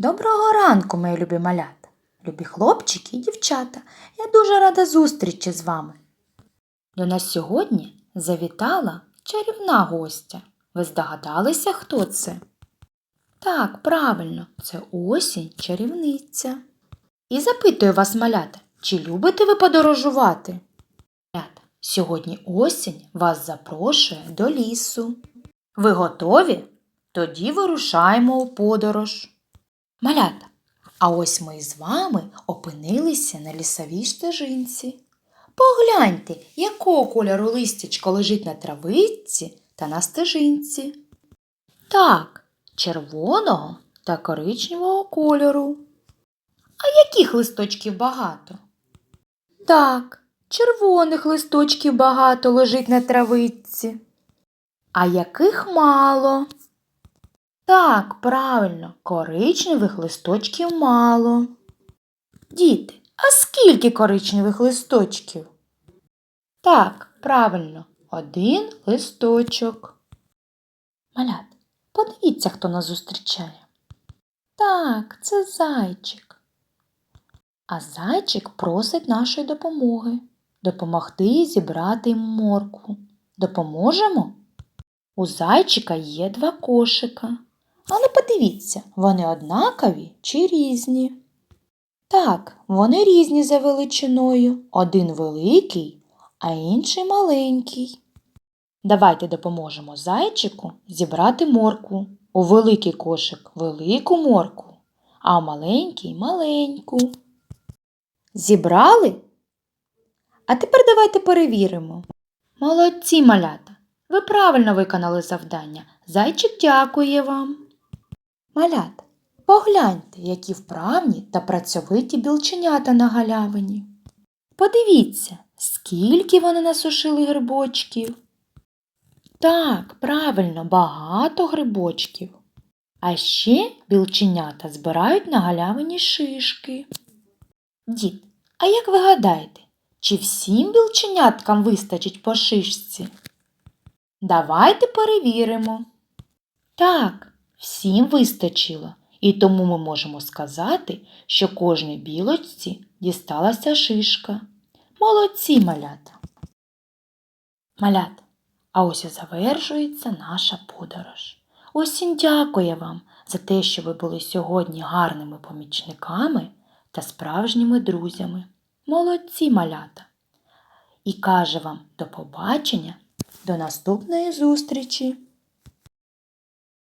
Доброго ранку, мої любі малята, любі хлопчики і дівчата. Я дуже рада зустрічі з вами. До нас сьогодні завітала чарівна гостя. Ви здогадалися, хто це? Так, правильно, це осінь чарівниця. І запитую вас, малята, чи любите ви подорожувати? Малята, сьогодні осінь вас запрошує до лісу. Ви готові? Тоді вирушаємо у подорож. Малята, а ось ми з вами опинилися на лісовій стежинці. Погляньте, якого кольору листячко лежить на травиці та на стежинці. Так, червоного та коричневого кольору. А яких листочків багато? Так, червоних листочків багато лежить на травиці. А яких мало? Так, правильно, коричневих листочків мало. Діти, а скільки коричневих листочків? Так, правильно, один листочок. Малят, подивіться, хто нас зустрічає. Так, це зайчик. А зайчик просить нашої допомоги допомогти зібрати моркву. Допоможемо? У зайчика є два кошика. Але подивіться, вони однакові чи різні? Так, вони різні за величиною. Один великий, а інший маленький. Давайте допоможемо зайчику зібрати моркву. У великий кошик велику моркву, а у маленький маленьку. Зібрали? А тепер давайте перевіримо. Молодці, малята! Ви правильно виконали завдання. Зайчик дякує вам. Малята, погляньте, які вправні та працьовиті білченята на галявині. Подивіться, скільки вони насушили грибочків. Так, правильно, багато грибочків. А ще білченята збирають на галявині шишки. Дід, а як ви гадаєте, чи всім білченяткам вистачить по шишці? Давайте перевіримо. Так, всім вистачило, і тому ми можемо сказати, що кожній білочці дісталася шишка. Молодці малята. Малята, а ось і завершується наша подорож. Осінь дякує вам за те, що ви були сьогодні гарними помічниками та справжніми друзями. Молодці малята. І каже вам до побачення, до наступної зустрічі!